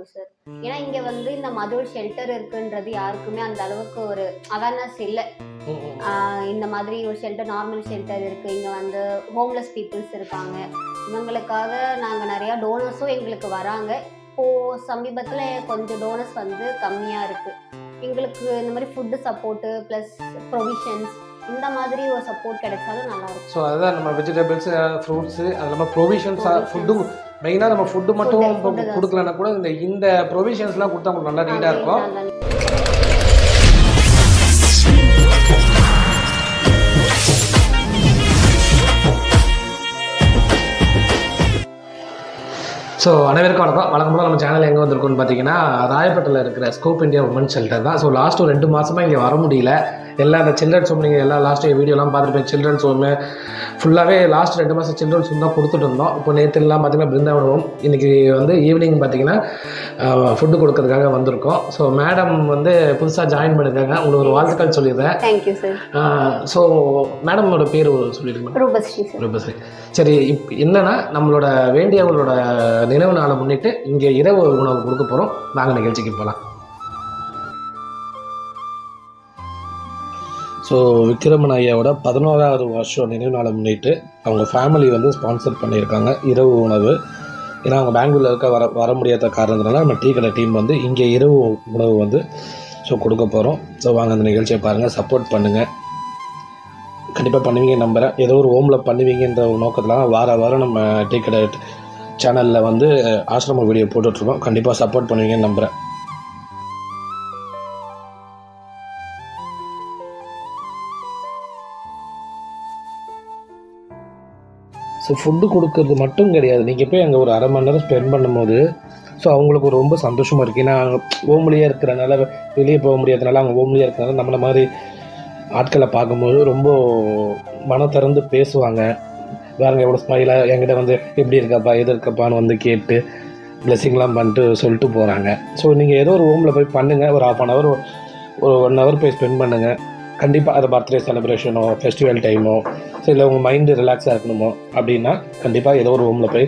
இருக்கும் சார் ஏன்னா இங்க வந்து இந்த மதர் ஷெல்டர் இருக்குன்றது யாருக்குமே அந்த அளவுக்கு ஒரு அவேர்னஸ் இல்லை. இந்த மாதிரி ஒரு ஷெல்டர் நார்மல் ஷெல்டர் இருக்கு. இங்க வந்து ஹோம்லெஸ் பீப்புள்ஸ் இருக்காங்க. இவங்களுக்காக நாங்க நிறைய டோனர்ஸும் எங்களுக்கு வராங்க. இப்போ சமீபத்துல கொஞ்சம் டோனர்ஸ் வந்து கம்மியா இருக்கு. எங்களுக்கு இந்த மாதிரி ஃபுட்டு சப்போர்ட்டு ப்ளஸ் ப்ரொவிஷன்ஸ் இந்த மாதிரி ஒரு சப்போர்ட் கிடைச்சாலும் நல்லா இருக்கும். ஸோ அதுதான் நம்ம வெஜிடபிள்ஸ் ஃப்ரூட்ஸு அது இல்லாமல் ப்ரொவிஷன்ஸ் Provisions. மெயினாக நம்ம ஃபுட்டு மட்டும் இப்போ. கொடுக்கலன்னா கூட இந்த இந்த ப்ரொவிஷன்ஸ்லாம் கொடுத்தா உங்களுக்கு நல்லா நீட்டாக இருக்கும். ஸோ அனைவருக்கும் வணக்கம். வழக்கம் போல நம்ம சேனல் எங்கே வந்திருக்கோம்னு பார்த்தீங்கன்னா ராயப்பேட்டையில் இருக்கிற ஸ்கோப் இந்தியா உமன் ஷெல்டர் தான். ஸோ லாஸ்ட் ஒரு ரெண்டு மாதமாக இங்கே வர முடியல. எல்லா அந்த சில்ட்ரன்ஸ் ஹோம் நீங்கள் எல்லா லாஸ்ட் வீடியோலாம் பார்த்துருப்பேன் சில்ட்ரன்ஸ் ஹோமு ஃபுல்லாகவே லாஸ்ட் ரெண்டு மாதம் சில்ட்ரன்ஸ் ஹோம் தான் கொடுத்துட்டு இருந்தோம். இப்போ நேற்றுலாம் பார்த்தீங்கன்னா பிருந்தாவன் ஹோம் இன்றைக்கி வந்து ஈவினிங் பார்த்தீங்கன்னா ஃபுட்டு கொடுக்கறதுக்காக வந்திருக்கோம். ஸோ மேடம் வந்து புதுசாக ஜாயின் பண்ணியிருக்காங்க. உங்களுக்கு ஒரு வாழ்த்துக்கள் சொல்லிடுறேன். தேங்க்யூ சார் ஸோ மேடமோட பேர் சொல்லிடுங்க. ரூபஸ்ரீ சரி சரி இப் என்னன்னா நம்மளோட வேண்டியவங்களோட நினைவு நாளை முன்னிட்டு இங்கே இரவு உணவு கொடுக்க போகிறோம் நாங்கள் நிகழ்ச்சிக்கு போகலாம். ஸோ விக்ரமன் ஐயாவோட பதினோராவது வருஷம் நினைவு நாளை முன்னிட்டு அவங்க ஃபேமிலி வந்து ஸ்பான்சர் பண்ணியிருக்காங்க. இரவு உணவு. ஏன்னா அவங்க பெங்களூரில் இருக்க வர வர முடியாத காரணத்தினால நம்ம டீ கடை டீம் வந்து இங்கே இரவு உணவு வந்து ஸோ கொடுக்க போகிறோம் ஸோ வாங்க அந்த நிகழ்ச்சியை பாருங்கள் சப்போர்ட் பண்ணுங்கள் கண்டிப்பாக பண்ணுவீங்க நம்புகிறேன் ஏதோ ஒரு ஹோமில் பண்ணுவீங்கன்ற ஒரு நோக்கத்தில் வார வாரம் நம்ம டீ கடை சேனலில் வந்து ஆசிரம வீடியோ போட்டுட்ருக்கோம் கண்டிப்பாக சப்போர்ட் பண்ணுவீங்கன்னு நம்புகிறேன் ஸோ ஃபுட்டு கொடுக்கறது மட்டும் கிடையாது. நீங்கள் போய் அங்கே ஒரு அரை மணி நேரம் ஸ்பெண்ட் பண்ணும்போது ஸோ அவங்களுக்கு ரொம்ப சந்தோஷமாக இருக்குது ஏன்னா ஓம்லியாக இருக்கிறனால வெளியே போக முடியாதனால அவங்க ஓம்லியாக இருக்கிறனால நம்மளை மாதிரி ஆட்களை பார்க்கும்போது ரொம்ப மனம் திறந்து பேசுவாங்க. வேறங்க எவ்வளோ ஸ்மைலாக என்கிட்ட வந்து எப்படி இருக்கப்பா எது இருக்கப்பா?ன்னு வந்து கேட்டு ப்ளெஸ்ஸிங்லாம் பண்ணிட்டு சொல்லிட்டு போகிறாங்க ஸோ நீங்கள் ஏதோ ஒரு ரூமில் போய் பண்ணுங்கள் ஒரு ஹாஃப் அன் ஹவர் ஒரு ஒன் ஹவர் போய் ஸ்பெண்ட் பண்ணுங்கள் கண்டிப்பாக அது பர்த்டே செலிப்ரேஷனோ ஃபெஸ்டிவல் டைமோ இல்லை உங்கள் மைண்டு ரிலாக்ஸாக இருக்கணுமோ அப்படின்னா கண்டிப்பாக ஏதோ ஒரு ரூமில் போய்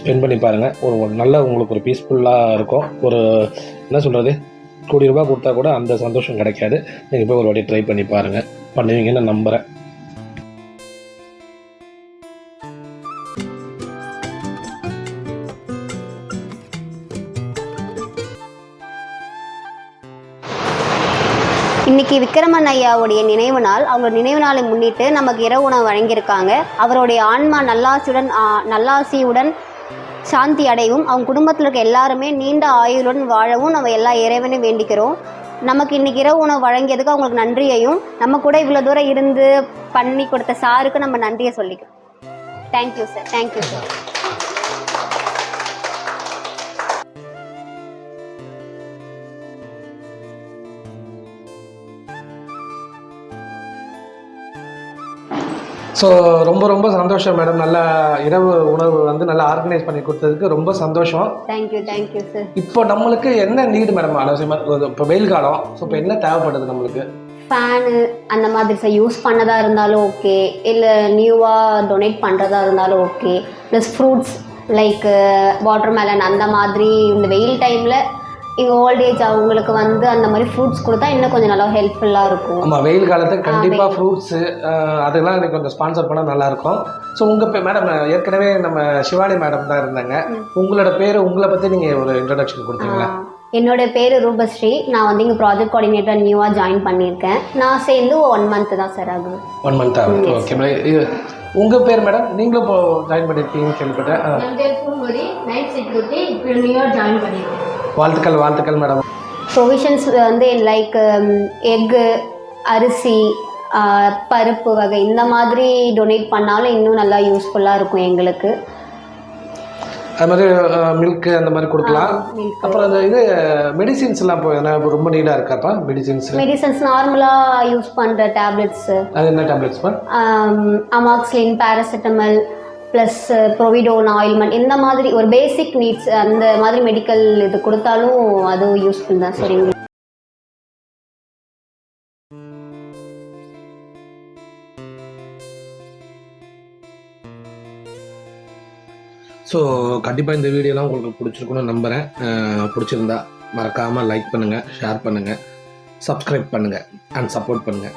ஸ்பெண்ட் பண்ணி பாருங்கள் ஒரு நல்ல உங்களுக்கு ஒரு பீஸ்ஃபுல்லாக இருக்கும். ஒரு என்ன சொல்கிறது கோடி ரூபாய் கொடுத்தா கூட அந்த சந்தோஷம் கிடைக்காது. நீங்கள் போய் ஒரு வாட்டி ட்ரை பண்ணி பாருங்கள் பண்ணுவீங்கன்னு நான் நம்புகிறேன் இன்னைக்கு விக்ரமன் ஐயாவுடைய நினைவு நாள் அவங்க நினைவு நாளை முன்னிட்டு நமக்கு இரவு உணவு வழங்கியிருக்காங்க. அவருடைய ஆன்மா நல்லாசியுடன் நல்லாசியுடன் சாந்தி அடையவும் அவங்க குடும்பத்தில் இருக்க எல்லாருமே நீண்ட ஆயுளுடன் வாழவும் நம்ம எல்லா இறைவனையும் வேண்டிக்கிறோம். நமக்கு இன்னைக்கு இரவு உணவு வழங்கியதுக்கு அவங்களுக்கு நன்றியையும் நம்ம கூட இவ்வளோ தூரம் இருந்து பண்ணி கொடுத்த சாருக்கு நம்ம நன்றியை சொல்லிக்கிறோம். Thank you sir thank you sir so ரொம்ப ரொம்ப சந்தோஷம் மேடம் நல்ல இரவு உணவு வந்து நல்லா ஆர்கனைஸ் பண்ணி கொடுத்ததுக்கு ரொம்ப சந்தோஷம். தேங்க்யூ தேங்க்யூ சார் இப்போ நம்மளுக்கு என்ன நீடு மேடம் அவசியமாக இப்போ வெயில் காலம். ஸோ இப்போ என்ன தேவைப்படுது நம்மளுக்கு? ஃபேனு அந்த மாதிரி சார் யூஸ் பண்ணதா இருந்தாலும் ஓகே இல்லை நியூவாக டொனேட் பண்ணுறதா இருந்தாலும் okay plus fruits like watermelon அந்த மாதிரி இந்த வெயில் டைமில் இங்கே ஓல்டேஜ் அவங்களுக்கு வந்து அந்த மாதிரி ஃப்ரூட்ஸ் கொடுத்தா இன்னும் கொஞ்சம் நல்லா ஹெல்ப்ஃபுல்லாக இருக்கும். ஆமாம் வெயில் காலத்துக்கு கண்டிப்பாக. ஃப்ரூட்ஸு அதெல்லாம் எனக்கு கொஞ்சம் ஸ்பான்சர் பண்ணால் நல்லாயிருக்கும் ஸோ உங்கள் பே மேடம் ஏற்கனவே நம்ம சிவானி மேடம் தான் இருந்தாங்க. உங்களோட பேர் உங்களை பற்றி நீங்கள் ஒரு இன்ட்ரடக்ஷன் கொடுத்தீங்களா? ஆஹ், என்னோட பேர் ரூபஸ்ரீ. நான் வந்து இங்கே ப்ராஜெக்ட் கோஆர்டினேட்டர் நியூவாக ஜாயின் பண்ணியிருக்கேன். நான் சேர்ந்து ஒன் மந்த் தான் சார் ஆகுது. ஒன் மந்த் ஆகுது. ஓகே மேடம் உங்கள் பேர் மேடம் நீங்களும் இப்போ ஜாயின் பண்ணியிருக்கீங்கன்னு கேள்விப்பட்டேன். நைட் செக்யூரிட்டி இப்போ நியூவாக ஜாயின் பண்ணியிருக்கேன். வாழ்த்துக்கள் வாழ்த்துக்கள் மேடம் ப்ரொவிஷன்ஸ் வந்து லைக் எக்கு அரிசி ஆஹ், பருப்பு வகை இந்த மாதிரி டொனேட் பண்ணாலும் இன்னும் நல்லா யூஸ்ஃபுல்லாக இருக்கும் எங்களுக்கு. அது மாதிரி மில்க் அந்த மாதிரி கொடுக்கலாம். அப்புறம் அந்த இது மெடிசின்ஸ் எல்லாம் இப்போ இப்போ ரொம்ப நீடாக இருக்காப்பா மெடிசின்ஸ் மெடிசன்ஸ் நார்மலாக யூஸ் பண்ணுற டேப்லெட்ஸு அது என்ன tablets amoxicillin paracetamol plus povidone ointment இந்த மாதிரி ஒரு பேசிக் நீட்ஸ் அந்த மாதிரி மெடிக்கல் இது கொடுத்தாலும் அதுவும் யூஸ்ஃபுல் தான் சரிங்க ஸோ கண்டிப்பாக இந்த வீடியோலாம் உங்களுக்கு பிடிச்சிருக்குன்னு நம்புகிறேன் பிடிச்சிருந்தா மறக்காமல் லைக் பண்ணுங்கள் ஷேர் பண்ணுங்கள் சப்ஸ்கிரைப் பண்ணுங்கள் அண்ட் சப்போர்ட் பண்ணுங்கள்